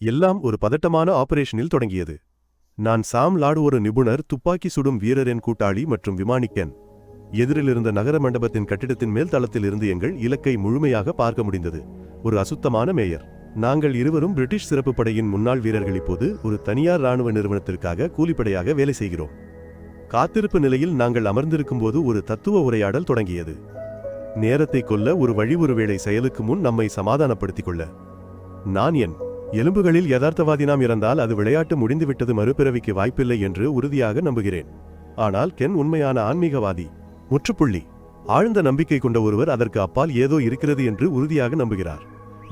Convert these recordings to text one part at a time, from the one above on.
எல்லாம் ஒரு பதட்டமான ஆபரேஷனில் தொடங்கியது. நான் சாம் லாடு ஒரு நிபுணர் துப்பாக்கி சுடும் வீரரின் கூட்டாளி மற்றும் விமானிக்கன். எதிரில் இருந்த நகர மண்டபத்தின் கட்டிடத்தின் மேல் தளத்தில் இருந்து எங்கள் இலக்கை முழுமையாக பார்க்க முடிந்தது. ஒரு அசுத்தமான மேயர். நாங்கள் இருவரும் பிரிட்டிஷ் சிறப்பு படையின் முன்னாள் வீரர்கள் இப்போது ஒரு தனியார் ராணுவ நிறுவனத்திற்காக கூலிப்படையாக வேலை செய்கிறோம். காத்திருப்பு நிலையில் நாங்கள் அமர்ந்திருக்கும்போது ஒரு தத்துவ உரையாடல் தொடங்கியது. நேரத்தை கொல்ல ஒரு வழி ஒருவேளை செயலுக்கு முன் நம்மை சமாதானப்படுத்திக் கொள்ள. நான் என் எலும்புகளில் யதார்த்தவாதி நாம் இறந்தால் அது விளையாட்டு முடிந்துவிட்டது மறுபிறவிக்கு வாய்ப்பில்லை என்று உறுதியாக நம்புகிறேன். ஆனால் கென் உண்மையான ஆன்மீகவாதி முற்றுப்புள்ளி ஆழ்ந்த நம்பிக்கை கொண்ட ஒருவர் அதற்கு அப்பால் ஏதோ இருக்கிறது என்று உறுதியாக நம்புகிறார்.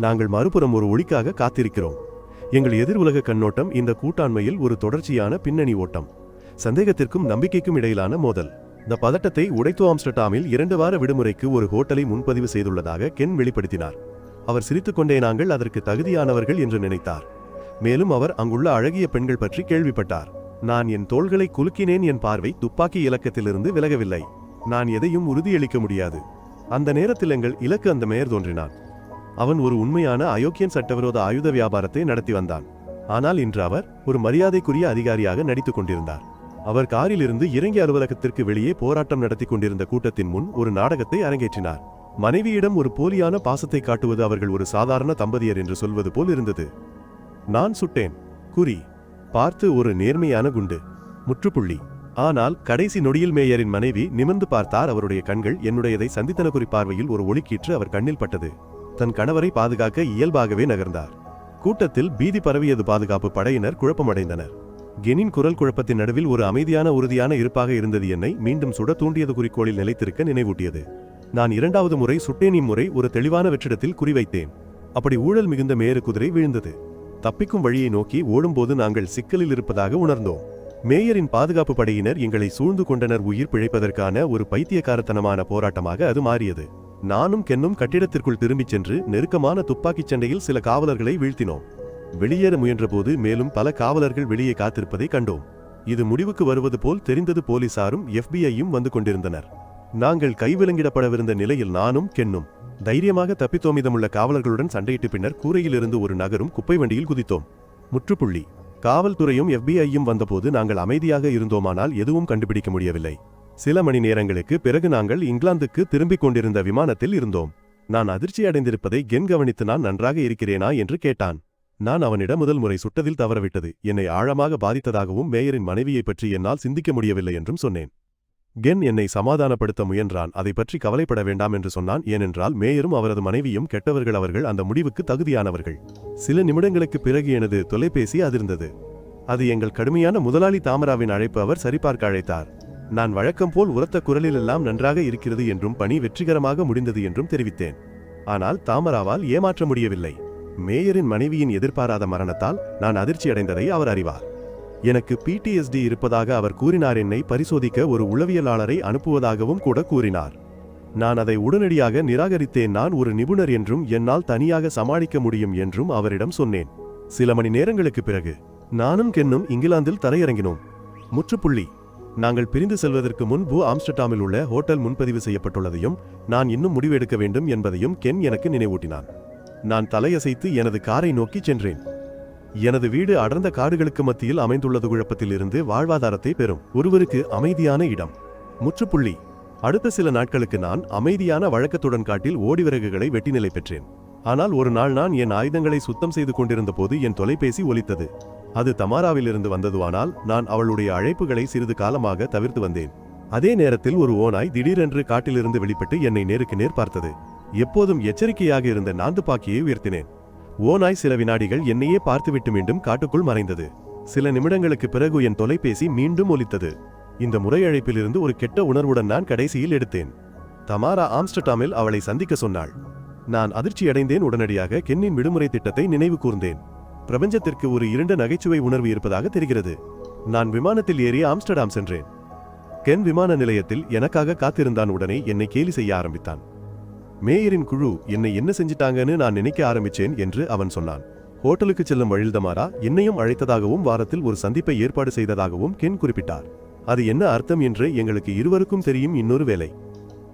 நாங்கள் மறுபுறம் ஒரு ஒளிக்காக காத்திருக்கிறோம். எங்கள் எதிர் உலக கண்ணோட்டம் இந்த கூட்டாண்மையில் ஒரு தொடர்ச்சியான பின்னணி ஓட்டம். சந்தேகத்திற்கும் நம்பிக்கைக்கும் இடையிலான மோதல். இந்த பதட்டத்தை உடைத்து ஆம்ஸ்டர்டாமில் இரண்டு வார விடுமுறைக்கு ஒரு ஹோட்டலை முன்பதிவு செய்துள்ளதாக கென் வெளிப்படுத்தினார். அவர் சிரித்துக்கொண்டே நாங்கள் அதற்கு தகுதியானவர்கள் என்று நினைத்தார். மேலும் அவர் அங்குள்ள அழகிய பெண்கள் பற்றி கேள்விப்பட்டார். நான் என் தோள்களை குலுக்கினேன் என் பார்வை துப்பாக்கி இலக்கத்திலிருந்து விலகவில்லை. நான் எதையும் உறுதியளிக்க முடியாது. அந்த நேரத்தில் எங்கள் இலக்கு அந்த மேயர் தோன்றினான். அவன் ஒரு உண்மையான அயோக்கியன் சட்டவிரோத ஆயுத வியாபாரத்தை நடத்தி வந்தான். ஆனால் இன்று அவர் ஒரு மரியாதைக்குரிய அதிகாரியாக நடித்துக் கொண்டிருந்தார். அவர் காரிலிருந்து இறங்கி அலுவலகத்திற்கு வெளியே போராட்டம் நடத்தி கொண்டிருந்த கூட்டத்தின் முன் ஒரு நாடகத்தை அரங்கேற்றினார். மனைவியிடம் ஒரு போலியான பாசத்தை காட்டுவது அவர்கள் ஒரு சாதாரண தம்பதியர் என்று சொல்வது போல் இருந்தது. நான் சுட்டேன். குறி பார்த்து ஒரு நேர்மையான குண்டு. முற்றுப்புள்ளி. ஆனால் கடைசி நொடியில் மேயரின் மனைவி நிமிர்ந்து பார்த்தார் அவருடைய கண்கள் என்னுடையதை சந்தித்தன குறி பார்வையில் ஒரு ஒளிக்கீற்று அவர் கண்ணில் பட்டது. தன் கணவரை பாதுகாக்க இயல்பாகவே நகர்ந்தார். கூட்டத்தில் பீதி பரவியது பாதுகாப்பு படையினர் குழப்பமடைந்தனர். கெனின் குரல் குழப்பத்தின் நடுவில் ஒரு அமைதியான உறுதியான இருப்பாக இருந்தது என்னை மீண்டும் சுட தூண்டியது குறிக்கோளில் நிலைத்திருக்க நினைவூட்டியது. நான் இரண்டாவது முறை சுட்டேன் இம்முறை ஒரு தெளிவான வெற்றிடத்தில் குறிவைத்தேன். அப்படி ஊழல் மிகுந்த மேயர் குதிரை விழுந்தது. தப்பிக்கும் வழியை நோக்கி ஓடும்போது நாங்கள் சிக்கலில் இருப்பதாக உணர்ந்தோம். மேயரின் பாதுகாப்பு படையினர் எங்களை சூழ்ந்து கொண்டனர் உயிர் பிழைப்பதற்கான ஒரு பைத்தியக்காரத்தனமான போராட்டமாக அது மாறியது. நானும் கென்னும் கட்டிடத்திற்குள் திரும்பிச் சென்று நெருக்கமான துப்பாக்கிச் சண்டையில் சில காவலர்களை வீழ்த்தினோம். வெளியேற முயன்றபோது மேலும் பல காவலர்கள் வெளியே காத்திருப்பதை கண்டோம். இது முடிவுக்கு வருவது போல் தெரிந்தது போலீசாரும் எஃபிஐயும் வந்து கொண்டிருந்தனர். நாங்கள் கைவிலங்கிடப்படவிருந்த நிலையில் நானும் கென்னும் தைரியமாக தப்பித்தோமிதமுள்ள காவலர்களுடன் சண்டையிட்டு பின்னர் கூரையிலிருந்து ஒரு நகரும் குப்பை வண்டியில் குதித்தோம். முற்றுப்புள்ளி. காவல்துறையும் எஃபிஐயும் வந்தபோது நாங்கள் அமைதியாக இருந்தோமானால் எதுவும் கண்டுபிடிக்க முடியவில்லை. சில மணி நேரங்களுக்கு பிறகு நாங்கள் இங்கிலாந்துக்கு திரும்பிக் கொண்டிருந்த விமானத்தில் இருந்தோம். நான் அதிர்ச்சி அடைந்திருப்பதை கென் கவனித்து நான் நன்றாக இருக்கிறேனா என்று கேட்டான். நான் அவனிடம் முதல் முறை சுட்டதில் தவறவிட்டது. என்னை ஆழமாக பாதித்ததாகவும் மேயரின் மனைவியைப் பற்றி என்னால் சிந்திக்க முடியவில்லை என்றும் சொன்னேன். கென் என்னை சமாதானப்படுத்த முயன்றான். அதை பற்றி கவலைப்பட வேண்டாம் என்று சொன்னான். ஏனென்றால் மேயரும் அவரது மனைவியும் கெட்டவர்கள் அவர்கள் அந்த முடிவுக்கு தகுதியானவர்கள். சில நிமிடங்களுக்கு பிறகு எனது தொலைபேசி அதிர்ந்தது. அது எங்கள் கடுமையான முதலாளி தாமராவின் அழைப்பு அவர் சரிபார்க்க அழைத்தார். நான் வழக்கம் போல் உரத்த குரலிலெல்லாம் நன்றாக இருக்கிறது என்றும் பணி வெற்றிகரமாக முடிந்தது என்றும் தெரிவித்தேன். ஆனால் தாமராவால் ஏமாற்ற முடியவில்லை. மேயரின் மனைவியின் எதிர்பாராத மரணத்தால் நான் அதிர்ச்சியடைந்ததை அவர் அறிவார். எனக்கு பிடிஎஸ்டி இருப்பதாக அவர் கூறினார். என்னை பரிசோதிக்க ஒரு உளவியலாளரை அனுப்புவதாகவும் கூட கூறினார். நான் அதை உடனடியாக நிராகரித்தேன். நான் ஒரு நிபுணர் என்றும் என்னால் தனியாக சமாளிக்க முடியும் என்றும் அவரிடம் சொன்னேன். சில மணி நேரங்களுக்கு பிறகு நானும் கென்னும் இங்கிலாந்தில் தரையிறங்கினோம். முற்றுப்புள்ளி. நாங்கள் பிரிந்து செல்வதற்கு முன்பு ஆம்ஸ்டர்டாமில் உள்ள ஹோட்டல் முன்பதிவு செய்யப்பட்டுள்ளதையும் நான் இன்னும் முடிவெடுக்க வேண்டும் என்பதையும் கென் எனக்கு நினைவூட்டினான். நான் தலையசைத்து எனது காரை நோக்கி சென்றேன். எனது வீடு அடர்ந்த காடுகளுக்கு மத்தியில் அமைந்துள்ளது குழப்பத்தில் இருந்து வாழ்வாதாரத்தை பெறும் ஒருவருக்கு அமைதியான இடம். முற்றுப்புள்ளி. அடுத்த சில நாட்களுக்கு நான் அமைதியான வழக்கத்துடன் காட்டில் ஓடிவிறகுகளை வெட்டி நிலை பெற்றேன். ஆனால் ஒரு நாள் நான் என் ஆயுதங்களை சுத்தம் செய்து கொண்டிருந்த போது என் தொலைபேசி ஒலித்தது. அது தமாராவிலிருந்து வந்ததுவானால் நான் அவளுடைய அழைப்புகளை சிறிது காலமாக தவிர்த்து வந்தேன். அதே நேரத்தில் ஒரு ஓநாய் திடீரென்று காட்டிலிருந்து வெளிப்பட்டு என்னை நேருக்கு நேர் பார்த்தது. எப்போதும் எச்சரிக்கையாக இருந்த நாந்துப்பாக்கியை உயர்த்தினேன். ஓநாய் சில வினாடிகள் என்னையே பார்த்துவிட்டு மீண்டும் காட்டுக்குள் மறைந்தது. சில நிமிடங்களுக்கு பிறகு என் தொலைபேசி மீண்டும் ஒலித்தது. இந்த முறை அழைப்பிலிருந்து ஒரு கெட்ட உணர்வுடன் நான் கடைசியில் எடுத்தேன். தமாரா ஆம்ஸ்டர்டாமில் அவளை சந்திக்க சொன்னாள். நான் அதிர்ச்சியடைந்தேன் உடனடியாக கென்னின் விடுமுறை திட்டத்தை நினைவு கூர்ந்தேன். பிரபஞ்சத்திற்கு ஒரு இரண்டு நகைச்சுவை உணர்வு இருப்பதாக தெரிகிறது. நான் விமானத்தில் ஏறி ஆம்ஸ்டர்டாம் சென்றேன். கென் விமான நிலையத்தில் எனக்காக காத்திருந்தான் உடனே என்னை கேலி செய்ய ஆரம்பித்தான். மேயரின் குழு என்னை என்ன செஞ்சிட்டாங்கன்னு நான் நினைக்க ஆரம்பிச்சேன் என்று அவன் சொன்னான். ஹோட்டலுக்கு செல்லும் வழிதமாரா என்னையும் அழைத்ததாகவும் வாரத்தில் ஒரு சந்திப்பை ஏற்பாடு செய்ததாகவும் கென் குறிப்பிட்டார். அது என்ன அர்த்தம் என்று எங்களுக்கு இருவருக்கும் தெரியும் இன்னொரு வேலை.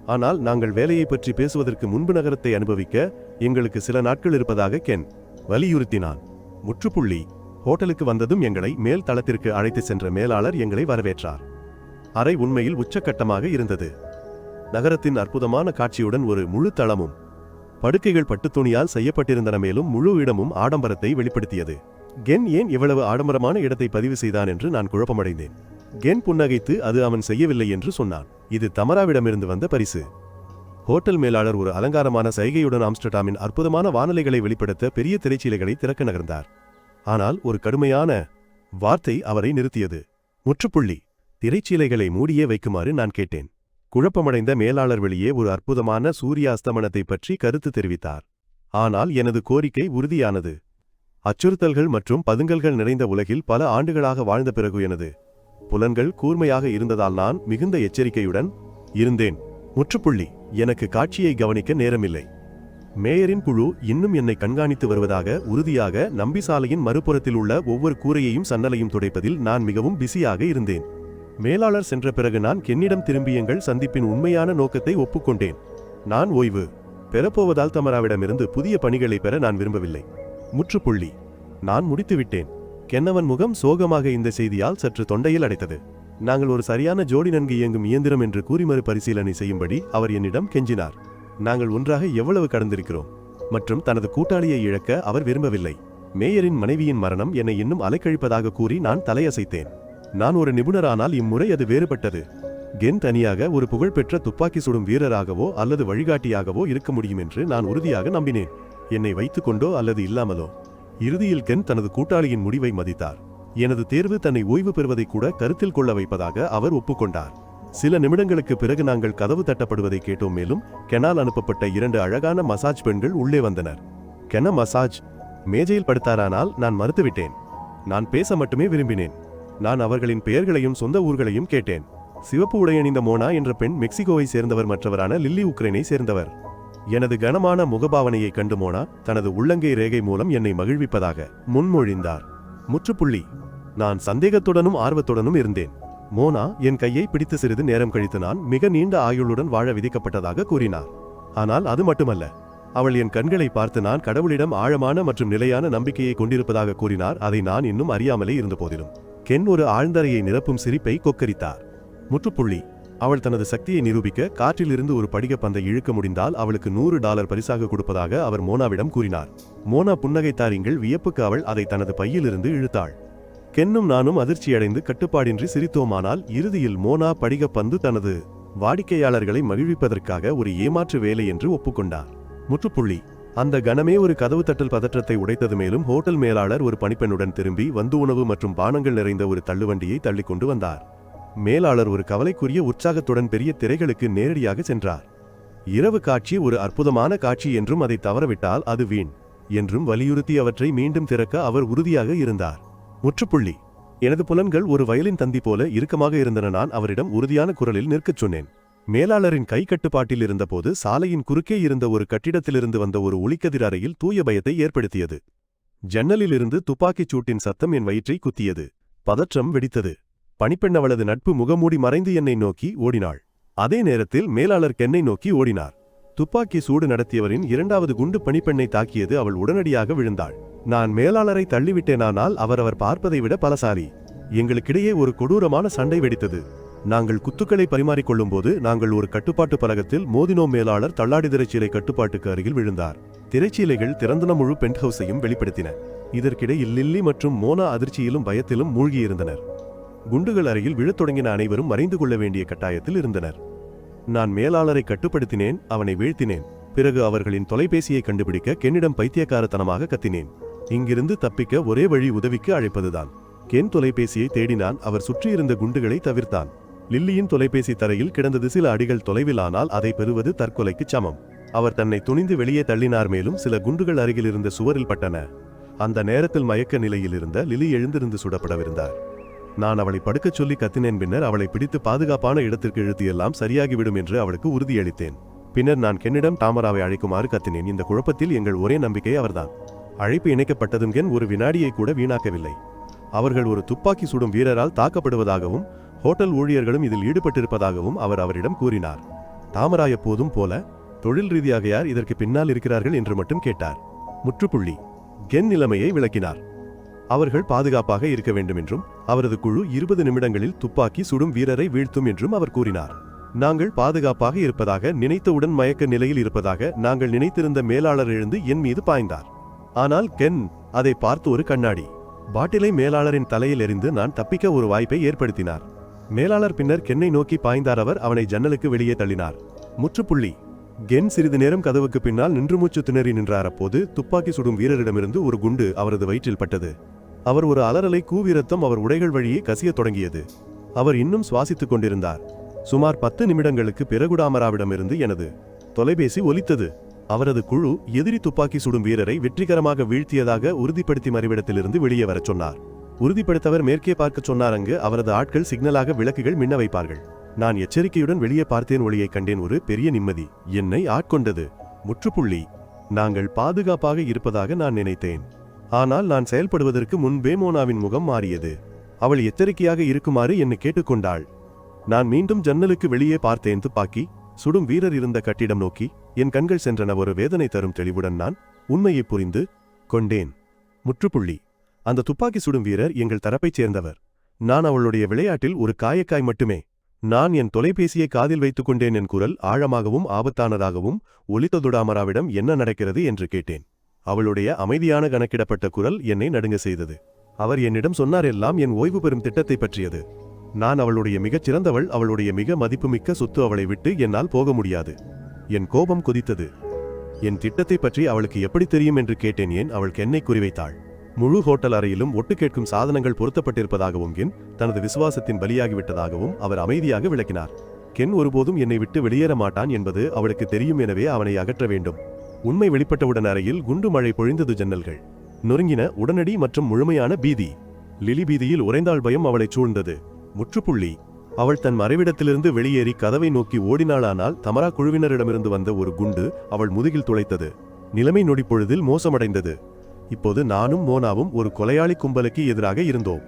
ஆனால் நாங்கள் வேலையை பற்றி பேசுவதற்கு முன்பு நகரத்தை அனுபவிக்க எங்களுக்கு சில நாட்கள் இருப்பதாக கென் வலியுறுத்தினான். முற்றுப்புள்ளி. ஹோட்டலுக்கு வந்ததும் எங்களை மேல் தளத்திற்கு அழைத்து சென்ற மேலாளர் எங்களை வரவேற்றார். அறை உண்மையில் உச்சக்கட்டமாக இருந்தது. நகரத்தின் அற்புதமான காட்சியுடன் ஒரு முழு தளமும் படுக்கைகள் பட்டுத்துணியால் செய்யப்பட்டிருந்தன மேலும் முழு இடமும் ஆடம்பரத்தை வெளிப்படுத்தியது. கென் ஏன் இவ்வளவு ஆடம்பரமான இடத்தை பதிவு செய்தான் என்று நான் குழப்பமடைந்தேன். கென் புன்னகைத்து அது அவன் செய்யவில்லை என்று சொன்னான். இது தமராவிடமிருந்து வந்த பரிசு. ஹோட்டல் மேலாளர் ஒரு அலங்காரமான சைகையுடன் ஆம்ஸ்டர்டாமின் அற்புதமான வானலைகளை வெளிப்படுத்த பெரிய திரைச்சீலைகளை திறக்க நகர்ந்தார். ஆனால் ஒரு கடுமையான வார்த்தை அவரை நிறுத்தியது. முற்றுப்புள்ளி. திரைச்சீலைகளை மூடியே வைக்குமாறு நான் கேட்டேன். குழப்பமடைந்த மேலாளர் வெளியே ஒரு அற்புதமான சூரிய அஸ்தமனத்தை பற்றி கருத்து தெரிவித்தார். ஆனால் எனது கோரிக்கை உறுதியானது. அச்சுறுத்தல்கள் மற்றும் பதுங்கல்கள் நிறைந்த உலகில் பல ஆண்டுகளாக வாழ்ந்த பிறகு எனது புலன்கள் கூர்மையாக இருந்ததால் நான் மிகுந்த எச்சரிக்கையுடன் இருந்தேன். முற்றுப்புள்ளி எனக்கு காட்சியை கவனிக்க நேரமில்லை. மேயரின் குழு இன்னும் என்னை கண்காணித்து வருவதாக உறுதியாக நம்பிசாலையின் மறுபுறத்தில் உள்ள ஒவ்வொரு கூரையையும் சன்னலையும் துடைப்பதில் நான் மிகவும் பிஸியாக இருந்தேன். மேலாளர் சென்ற பிறகு நான் கென்னிடம் திரும்பியங்கள் சந்திப்பின் உண்மையான நோக்கத்தை ஒப்புக்கொண்டேன். நான் ஓய்வு பெறப்போவதால் தமராவிடமிருந்து புதிய பணிகளை பெற நான் விரும்பவில்லை. முற்றுப்புள்ளி. நான் முடித்துவிட்டேன். கென்னவன் முகம் சோகமாக இந்த செய்தியால் சற்று தொண்டையில் அடைத்தது. நாங்கள் ஒரு சரியான ஜோடி நன்கு இயங்கும் இயந்திரம் என்று கூறி மறுபரிசீலனை செய்யும்படி அவர் என்னிடம் கெஞ்சினார். நாங்கள் ஒன்றாக எவ்வளவு கடந்திருக்கிறோம்? மற்றும் தனது கூட்டாளியை இழக்க அவர் விரும்பவில்லை. மேயரின் மனைவியின் மரணம் என்னை இன்னும் அலைக்கழிப்பதாக கூறி நான் தலையசைத்தேன். நான் ஒரு நிபுணரானால் இம்முறை அது வேறுபட்டது. கென் தனியாக ஒரு புகழ்பெற்ற துப்பாக்கி சுடும் வீரராகவோ அல்லது வழிகாட்டியாகவோ இருக்க முடியும் என்று நான் உறுதியாக நம்பினேன். என்னை வைத்துக்கொண்டோ அல்லது இல்லாமலோ. இறுதியில் கென் தனது கூட்டாளியின் முடிவை மதித்தார். எனது தேர்வு தன்னை ஓய்வு பெறுவதை கூட கருத்தில் கொள்ள வைப்பதாக அவர் ஒப்புக்கொண்டார். சில நிமிடங்களுக்கு பிறகு நாங்கள் கதவு தட்டப்படுவதை கேட்டோம். மேலும் கெனால் அனுப்பப்பட்ட இரண்டு அழகான மசாஜ் பெண்கள் உள்ளே வந்தனர். கென மசாஜ். மேஜையில் படுத்தாரானால் நான் மறுத்துவிட்டேன். நான் பேச மட்டுமே விரும்பினேன். நான் அவர்களின் பெயர்களையும் சொந்த ஊர்களையும் கேட்டேன். சிவப்பு உடையணிந்த மோனா என்ற பெண் மெக்சிகோவை சேர்ந்தவர் மற்றவரான லில்லி உக்ரைனை சேர்ந்தவர். எனது கனமான முகபாவனையை கண்டு மோனா தனது உள்ளங்கை ரேகை மூலம் என்னை மகிழ்விப்பதாக முன்மொழிந்தார். முற்றுப்புள்ளி. நான் சந்தேகத்துடனும் ஆர்வத்துடனும் இருந்தேன். மோனா என் கையை பிடித்து சிறிது நேரம் கழித்து நான் மிக நீண்ட ஆயுளுடன் வாழ விதிக்கப்பட்டதாக கூறினார். ஆனால் அது மட்டுமல்ல. அவள் என் கண்களை பார்த்து நான் கடவுளிடம் ஆழமான மற்றும் நிலையான நம்பிக்கையை கொண்டிருப்பதாக கூறினார். அதை நான் இன்னும் அறியாமலே இருந்த போதிலும் கென் ஒரு ஆழ்ந்தறையை நிரப்பும் சிரிப்பை கொக்கரித்தார். முற்றுப்புள்ளி. அவள் தனது சக்தியை நிரூபிக்க காற்றிலிருந்து ஒரு படிக பந்தை இழுக்க முடிந்தால் அவளுக்கு நூறு டாலர் பரிசாக கொடுப்பதாக அவர் மோனாவிடம் கூறினார். மோனா புன்னகைத்தாரிங்கள் வியப்புக்கு அவள் அதை தனது பையிலிருந்து இழுத்தாள். கென்னும் நானும் அதிர்ச்சியடைந்து கட்டுப்பாடின்றி சிரித்தோமானால் இறுதியில் மோனா படிக பந்து தனது வாடிக்கையாளர்களை மகிழ்விப்பதற்காக ஒரு ஏமாற்று வேலை என்று ஒப்புக்கொண்டார். முற்றுப்புள்ளி. அந்த கணமே ஒரு கதவு தட்டல் பதற்றத்தை உடைத்தது மேலும் ஹோட்டல் மேலாளர் ஒரு பணிப்பெண்ணுடன் திரும்பி வந்து உணவு மற்றும் பானங்கள் நிறைந்த ஒரு தள்ளுவண்டியை தள்ளிக்கொண்டு வந்தார். மேலாளர் ஒரு கவலைக்குரிய உற்சாகத்துடன் பெரிய திரைகளுக்கு நேரடியாக சென்றார். இரவு காட்சி ஒரு அற்புதமான காட்சி என்றும் அதை தவறவிட்டால் அது வீண் என்றும் வலியுறுத்தி அவற்றை மீண்டும் திறக்க அவர் உறுதியாக இருந்தார். முற்றுப்புள்ளி. எனது புலன்கள் ஒரு வயலின் தந்தி போல இறுக்கமாக இருந்தன. நான் அவரிடம் உறுதியான குரலில் நிற்கச் சொன்னேன். மேலாளரின் கை கட்டுப்பாட்டில் இருந்தபோது சாலையின் குறுக்கே இருந்த ஒரு கட்டிடத்திலிருந்து வந்த ஒரு ஒளிக்கதிர் அறையில் தூய பயத்தை ஏற்படுத்தியது. ஜன்னலிலிருந்து துப்பாக்கிச் சூட்டின் சத்தம் என் வயிற்றை குத்தியது. பதற்றம் வெடித்தது. பணிப்பெண் அவளது நட்பு முகமூடி மறைந்து என்னை நோக்கி ஓடினாள். அதே நேரத்தில் மேலாளர் கென்னை நோக்கி ஓடினார். துப்பாக்கி சூடு நடத்தியவரின் இரண்டாவது குண்டு பணிப்பெண்ணை தாக்கியது அவள் உடனடியாக விழுந்தாள். நான் மேலாளரை தள்ளிவிட்டேனானால் அவர் அவர் பார்ப்பதை விட பலசாரி எங்களுக்கிடையே ஒரு கொடூரமான சண்டை வெடித்தது. நாங்கள் குத்துக்களை பரிமாறிக்கொள்ளும் போது நாங்கள் ஒரு கட்டுப்பாட்டு பலகத்தில் மோதினோ மேலாளர் தள்ளாடி திரைச்சீலை கட்டுப்பாட்டுக்கு அருகில் விழுந்தார். திரைச்சீலைகள் திறந்தன முழு பெண்ட் ஹவுஸையும் வெளிப்படுத்தின. இதற்கிடையில் லில்லி மற்றும் மோனா அதிர்ச்சியிலும் பயத்திலும் மூழ்கியிருந்தனர். குண்டுகள் அருகில் விழத் தொடங்கின அனைவரும் மறைந்து கொள்ள வேண்டிய கட்டாயத்தில் இருந்தனர். நான் மேலாளரை கட்டுப்படுத்தினேன் அவனை வீழ்த்தினேன். பிறகு அவர்களின் தொலைபேசியை கண்டுபிடிக்க கென்னிடம் பைத்தியக்காரத்தனமாக கத்தினேன். இங்கிருந்து தப்பிக்க ஒரே வழி உதவிக்கு அழைப்பதுதான். கென் தொலைபேசியை தேடினான் அவர் சுற்றியிருந்த குண்டுகளை தவிர்த்தான். லில்லியின் தொலைபேசி தரையில் கிடந்தது சில அடிகள் தொலைவில் ஆனால் அதை பெறுவது தற்கொலைக்கு சமம். அவர் தன்னை துணிந்து வெளியே தள்ளினார் மேலும் சில குண்டுகள் அருகில் இருந்த சுவரில் பட்டன. அந்த நேரத்தில் மயக்க நிலையில் இருந்த லிலி எழுந்திருந்து சுடப்படவிருந்தார். நான் அவளை படுக்கச் சொல்லி கத்தினேன் பின்னர் அவளை பிடித்து பாதுகாப்பான இடத்திற்கு இழுத்து எல்லாம் சரியாகிவிடும் என்று அவளுக்கு உறுதியளித்தேன். பின்னர் நான் கென்னிடம் தாமராவை அழைக்குமாறு கத்தினேன். இந்த குழப்பத்தில் எங்கள் ஒரே நம்பிக்கை அவர்தான். அழைப்பு இணைக்கப்பட்டதும் கென் ஒரு வினாடியை கூட வீணாக்கவில்லை. அவர்கள் ஒரு துப்பாக்கி சுடும் வீரரால் தாக்கப்படுவதாகவும் ஹோட்டல் ஊழியர்களும் இதில் ஈடுபட்டிருப்பதாகவும் அவர் அவரிடம் கூறினார். தாமரா எப்போதும் போல தொழில் ரீதியாக யார் இதற்கு பின்னால் இருக்கிறார்கள் என்று மட்டும் கேட்டார். முற்றுப்புள்ளி கென் நிலைமையை விளக்கினார். அவர்கள் பாதுகாப்பாக இருக்க வேண்டும் என்றும் அவரது குழு இருபது நிமிடங்களில் துப்பாக்கி சுடும் வீரரை வீழ்த்தும் என்றும் அவர் கூறினார். நாங்கள் பாதுகாப்பாக இருப்பதாக நினைத்தவுடன் மயக்க நிலையில் இருப்பதாக நாங்கள் நினைத்திருந்த மேலாளர் எழுந்து என் மீது பாய்ந்தார். ஆனால் கென் அதை பார்த்து ஒரு கண்ணாடி பாட்டிலை மேலாளரின் தலையில் எறிந்து நான் தப்பிக்க ஒரு வாய்ப்பை ஏற்படுத்தினார். மேலாளர் பின்னர் கென்னை நோக்கி பாய்ந்தார் அவர் அவனை ஜன்னலுக்கு வெளியே தள்ளினார். முற்றுப்புள்ளி. கென் சிறிது நேரம் கதவுக்கு பின்னால் நின்று மூச்சு திணறி நின்றார். அப்போது துப்பாக்கி சுடும் வீரரிடமிருந்து ஒரு குண்டு அவரது வயிற்றில் பட்டது. அவர் ஒரு அலறலை கூவிரத்தம் அவர் உடைகள் வழியே கசிய தொடங்கியது. அவர் இன்னும் சுவாசித்துக் கொண்டிருந்தார். சுமார் பத்து நிமிடங்களுக்கு பிறகுடாமராவிடமிருந்து எனது தொலைபேசி ஒலித்தது. அவரது குழு எதிரி துப்பாக்கி சுடும் வீரரை வெற்றிகரமாக வீழ்த்தியதாக உறுதிப்படுத்தி மறைவிடத்திலிருந்து வெளியே வரச் சொன்னார். உறுதிப்படுத்தவர் மேற்கே பார்க்கச் சொன்னார் அங்கு அவரது ஆட்கள் சிக்னலாக விளக்குகள் மின்ன வைப்பார்கள். நான் எச்சரிக்கையுடன் வெளியே பார்த்தேன் ஒளியை கண்டேன் ஒரு பெரிய நிம்மதி. என்னை ஆட்கொண்டது. முற்றுப்புள்ளி. நாங்கள் பாதுகாப்பாக இருப்பதாக நான் நினைத்தேன். ஆனால் நான் செயல்படுவதற்கு முன்பே மோனாவின் முகம் மாறியது. அவள் எச்சரிக்கையாக இருக்குமாறு என்னை கேட்டுக்கொண்டாள். நான் மீண்டும் ஜன்னலுக்கு வெளியே பார்த்தேன். துப்பாக்கி. சுடும் வீரர் இருந்த கட்டிடம் நோக்கி என் கண்கள் சென்றன. ஒரு வேதனை தரும் தெளிவுடன் நான் உண்மையை புரிந்து கொண்டேன். முற்றுப்புள்ளி. அந்த துப்பாக்கி சுடும் வீரர் எங்கள் தரப்பைச் சேர்ந்தவர். நான் அவளுடைய விளையாட்டில் ஒரு காயக்காய் மட்டுமே. நான் என் தொலைபேசியை காதில் வைத்துக் கொண்டேன் என் குரல் ஆழமாகவும் ஆபத்தானதாகவும் ஒலித்ததுடாமராவிடம் என்ன நடக்கிறது என்று கேட்டேன். அவளுடைய அமைதியான கணக்கிடப்பட்ட குரல் என்னை நடுங்க செய்தது. அவர் என்னிடம் சொன்னார் எல்லாம் என் ஓய்வு பெறும் திட்டத்தை பற்றியது. நான் அவளுடைய மிகச் சிறந்தவள் அவளுடைய மிக மதிப்புமிக்க சொத்து அவளை விட்டு என்னால் போக முடியாது. என் கோபம் கொதித்தது. என் திட்டத்தை பற்றி அவளுக்கு எப்படி தெரியும் என்று கேட்டேன் ஏன்? அவள் என்னை குறிவைத்தாள். முழு ஹோட்டல் அறையிலும் ஒட்டு கேட்கும் சாதனங்கள் பொருத்தப்பட்டிருப்பதாகவும் கென் தனது விசுவாசத்தின் பலியாகிவிட்டதாகவும் அவர் அமைதியாக விளக்கினார். கென் ஒருபோதும் என்னை விட்டு வெளியேற மாட்டான் என்பது அவளுக்கு தெரியும் எனவே அவனை அகற்ற வேண்டும். உண்மை வெளிப்பட்டவுடன் அறையில் குண்டு மழை பொழிந்தது ஜன்னல்கள். நொறுங்கின உடனடி மற்றும் முழுமையான பீதி. லிலி பீதியில் உறைந்தாள் பயம் அவளைச் சூழ்ந்தது. முற்றுப்புள்ளி. அவள் தன் மறைவிடத்திலிருந்து வெளியேறி கதவை நோக்கி ஓடினாளானால் தமரா குழுவினரிடமிருந்து வந்த ஒரு குண்டு அவள் முதுகில் துளைத்தது. நிலைமை நொடிப்பொழுதில் மோசமடைந்தது. இப்போது நானும் மோனாவும் ஒரு கொலையாளி கும்பலுக்கு எதிராக இருந்தோம்.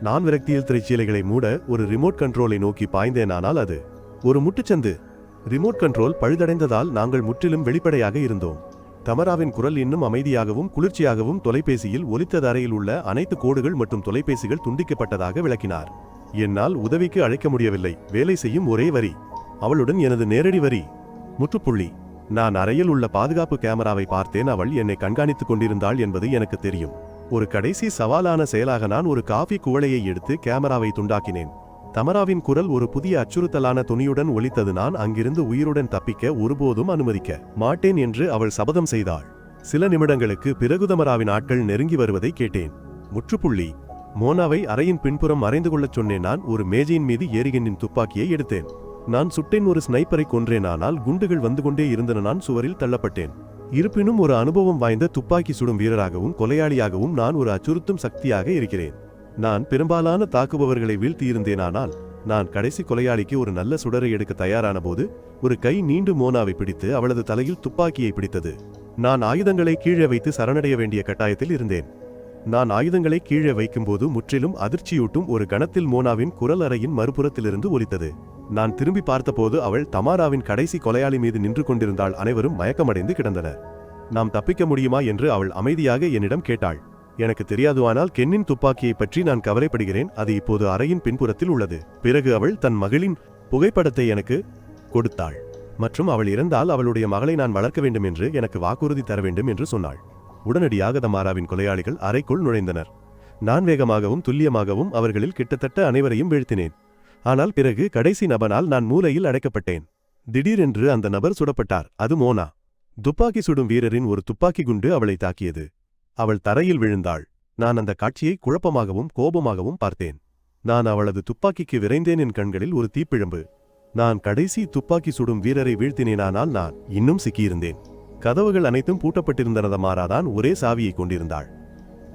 நான் விரக்தியில் திரைச்சீலைகளை மூட ஒரு ரிமோட் கண்ட்ரோலை நோக்கி பாய்ந்தேனானால் அது. ஒரு முட்டுச்சந்து. ரிமோட் கண்ட்ரோல் பழுதடைந்ததால் நாங்கள் முற்றிலும் வெளிப்படையாக இருந்தோம். தமராவின் குரல் இன்னும் அமைதியாகவும் குளிர்ச்சியாகவும் தொலைபேசியில் ஒலித்தது அறையில் உள்ள அனைத்து கோடுகள் மற்றும் தொலைபேசிகள் துண்டிக்கப்பட்டதாக விளக்கினார். என்னால் உதவிக்கு அழைக்க முடியவில்லை. வேலை செய்யும் ஒரே வரி. அவளுடன் எனது நேரடி வரி. முற்றுப்புள்ளி நான் அறையில் உள்ள பாதுகாப்பு கேமராவை பார்த்தேன். அவள் என்னை கண்காணித்துக் கொண்டிருந்தாள் என்பது எனக்கு தெரியும். ஒரு கடைசி சவாலான செயலாக நான் ஒரு காஃபி குவளையை எடுத்து கேமராவை துண்டாக்கினேன். தமராவின் குரல் ஒரு புதிய அச்சுறுத்தலான துணியுடன் ஒலித்தது. நான் அங்கிருந்து உயிருடன் தப்பிக்க ஒருபோதும் அனுமதிக்க மாட்டேன் என்று அவள் சபதம் செய்தாள். சில நிமிடங்களுக்கு பிறகு தமராவின் ஆட்கள் நெருங்கி வருவதை கேட்டேன். முற்றுப்புள்ளி மோனாவை அறையின் பின்புறம் மறைந்து கொள்ளச் சொன்னேன். நான் ஒரு மேஜையின் மீது ஏரிகனின் துப்பாக்கியை எடுத்தேன். நான் சுட்டேன் ஒரு ஸ்னைப்பரை கொன்றேன் ஆனால் குண்டுகள் வந்து கொண்டே இருந்தன. நான் சுவரில் தள்ளப்பட்டேன். இருப்பினும் ஒரு அனுபவம் வாய்ந்த துப்பாக்கி சுடும் வீரராகவும் கொலையாளியாகவும் நான் ஒரு அச்சுறுத்தும் சக்தியாக இருக்கிறேன். நான் பெரும்பாலான தாக்குபவர்களை வீழ்த்தியிருந்தேனானால் நான் கடைசி கொலையாளிக்கு ஒரு நல்ல சுடரை எடுக்க தயாரான போது ஒரு கை நீண்டு மோனாவை பிடித்து அவளது தலையில் துப்பாக்கியை பிடித்தது. நான் ஆயுதங்களை கீழே வைத்து சரணடைய வேண்டிய கட்டாயத்தில் இருந்தேன். நான் ஆயுதங்களை கீழே வைக்கும்போது முற்றிலும் அதிர்ச்சியூட்டும் ஒரு கணத்தில் மோனாவின் குரல் அறையின் மறுபுறத்திலிருந்து ஒலித்தது. நான் திரும்பி பார்த்தபோது அவள் தமாராவின் கடைசி கொலையாளி மீது நின்று கொண்டிருந்தாள் அனைவரும் மயக்கமடைந்து கிடந்தனர். நாம் தப்பிக்க முடியுமா? என்று அவள் அமைதியாக என்னிடம் கேட்டாள். எனக்கு தெரியாது ஆனால் கென்னின் துப்பாக்கியை பற்றி நான் கவலைப்படுகிறேன். அது இப்போது அறையின் பின்புறத்தில் உள்ளது. பிறகு அவள் தன் மகளின் புகைப்படத்தை எனக்கு கொடுத்தாள். மற்றும் அவள் இறந்தால் அவளுடைய மகளை நான் வளர்க்க வேண்டும் என்று எனக்கு வாக்குறுதி தர வேண்டும் என்று சொன்னாள். உடனடியாக தமாராவின் கொலையாளிகள் அறைக்குள் நுழைந்தனர். நான் வேகமாகவும் துல்லியமாகவும் அவர்களில் கிட்டத்தட்ட அனைவரையும் வீழ்த்தினேன். ஆனால் பிறகு கடைசி நபனால் நான் மூலையில் அடைக்கப்பட்டேன். திடீரென்று அந்த நபர் சுடப்பட்டார். அது மோனா. துப்பாக்கி சுடும் வீரரின் ஒரு துப்பாக்கி குண்டு அவளை தாக்கியது. அவள் தரையில் விழுந்தாள். நான் அந்த காட்சியை குழப்பமாகவும் கோபமாகவும் பார்த்தேன். நான் அவளது துப்பாக்கிக்கு விரைந்தேன் என் கண்களில் ஒரு தீப்பிழம்பு. நான் கடைசி துப்பாக்கி சுடும் வீரரை வீழ்த்தினேனானால் நான் இன்னும் சிக்கியிருந்தேன். கதவுகள் அனைத்தும் பூட்டப்பட்டிருந்தனத மாறாதான் ஒரே சாவியை கொண்டிருந்தாள்.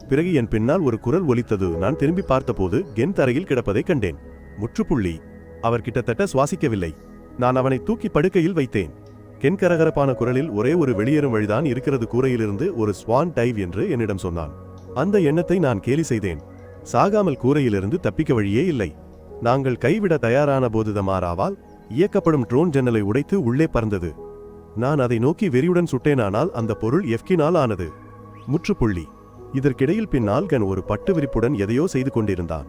பிறகு என் பின்னால் ஒரு குரல் ஒலித்தது. நான் திரும்பி பார்த்தபோது கென் தரையில் கிடப்பதைக் கண்டேன். முற்றுப்புள்ளி. அவர் கிட்டத்தட்ட சுவாசிக்கவில்லை. நான் அவனை தூக்கி படுக்கையில் வைத்தேன். கென்கரகரப்பான குரலில் ஒரே ஒரு வெளியேறும் வழிதான் இருக்கிறது கூரையிலிருந்து ஒரு ஸ்வான் டைவ் என்று என்னிடம் சொன்னான். அந்த எண்ணத்தை நான் கேலி செய்தேன். சாகாமல் கூரையிலிருந்து தப்பிக்க வழியே இல்லை. நாங்கள் கைவிட தயாரான போது தமாராவால் இயக்கப்படும் ட்ரோன் ஜன்னலை உடைத்து உள்ளே பறந்தது. நான் அதை நோக்கி வெறியுடன் சுட்டேனானால் அந்த பொருள் எஃப்கினால் ஆனது. முற்றுப்புள்ளி. இதற்கிடையில் பின்னால் கன் ஒரு பட்டு விரிப்புடன் எதையோ செய்து கொண்டிருந்தான்.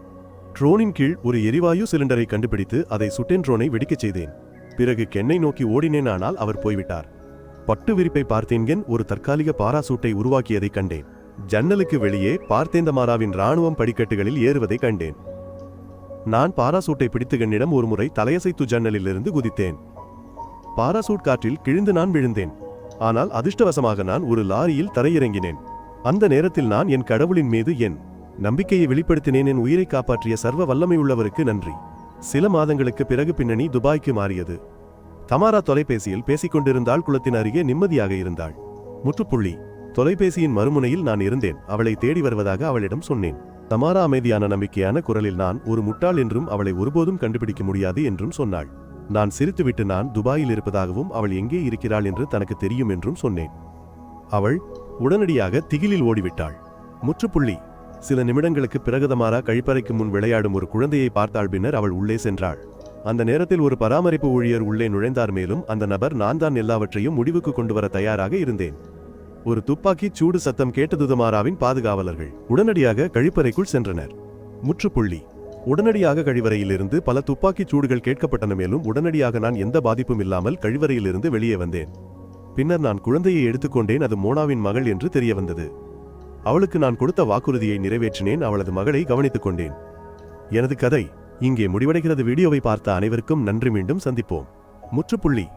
ட்ரோனின் கீழ் ஒரு எரிவாயு சிலிண்டரை கண்டுபிடித்து அதை சுட்டென் ட்ரோனை வெடிக்கச் செய்தேன். பிறகு கென்னை நோக்கி ஓடினேன் ஆனால் அவர் போய்விட்டார். பட்டு விரிப்பை பார்த்தேன்கென் ஒரு தற்காலிக பாராசூட்டை உருவாக்கியதைக் கண்டேன். ஜன்னலுக்கு வெளியே பார்த்தேந்தமாராவின் ராணுவம் படிக்கட்டுகளில் ஏறுவதைக் கண்டேன். நான் பாராசூட்டை பிடித்து கண்ணிடம் ஒருமுறை தலையசைத்து ஜன்னலிலிருந்து குதித்தேன். பாராசூட் காற்றில் கிழிந்து நான் விழுந்தேன். ஆனால் அதிர்ஷ்டவசமாக நான் ஒரு லாரியில் தரையிறங்கினேன். அந்த நேரத்தில் நான் என் கடவுளின் மீது என் நம்பிக்கையை வெளிப்படுத்தினேன் என் உயிரை காப்பாற்றிய சர்வ வல்லமை உள்ளவருக்கு நன்றி. சில மாதங்களுக்கு பிறகு பின்னணி துபாய்க்கு மாறியது. தமாரா தொலைபேசியில் பேசிக்கொண்டிருந்தாள் குளத்தின் அருகே நிம்மதியாக இருந்தாள். முற்றுப்புள்ளி தொலைபேசியின் மறுமுனையில் நான் இருந்தேன். அவளை தேடி வருவதாக அவளிடம் சொன்னேன். தமாரா அமைதியான நம்பிக்கையான குரலில் நான் ஒரு முட்டாள் என்றும் அவளை ஒருபோதும் கண்டுபிடிக்க முடியாது என்றும் சொன்னாள். நான் சிரித்துவிட்டு நான் துபாயில் இருப்பதாகவும் அவள் எங்கே இருக்கிறாள் என்று தனக்கு தெரியும் என்றும் சொன்னேன். அவள் உடனடியாக திகிலில் ஓடிவிட்டாள். முற்றுப்புள்ளி சில நிமிடங்களுக்கு பிறகுதமாரா கழிப்பறைக்கு முன் விளையாடும் ஒரு குழந்தையை பார்த்தாள் பின்னர் அவள் உள்ளே சென்றாள். அந்த நேரத்தில் ஒரு பராமரிப்பு ஊழியர் உள்ளே நுழைந்தார் மேலும் அந்த நபர் நான் தான் எல்லாவற்றையும் முடிவுக்கு கொண்டு வர தயாராக இருந்தேன். ஒரு துப்பாக்கி சூடு சத்தம் கேட்டதுதமாராவின் பாதுகாவலர்கள். உடனடியாக கழிப்பறைக்குள் சென்றனர். முற்றுப்புள்ளி. உடனடியாக கழிவறையிலிருந்து பல துப்பாக்கிச் சூடுகள் கேட்கப்பட்டன மேலும் உடனடியாக நான் எந்த பாதிப்பும் இல்லாமல் கழிவறையிலிருந்து வெளியே வந்தேன். பின்னர் நான் குழந்தையை எடுத்துக்கொண்டேன் அது மோனாவின் மகள் என்று தெரிய வந்தது அவளுக்கு நான் கொடுத்த வாக்குறுதியை நிறைவேற்றினேன் அவளது மகளை கவனித்துக் கொண்டேன். எனது கதை இங்கே முடிவடைகிறது. வீடியோவை பார்த்த அனைவருக்கும் நன்றி. மீண்டும் சந்திப்போம். முற்றுப்புள்ளி.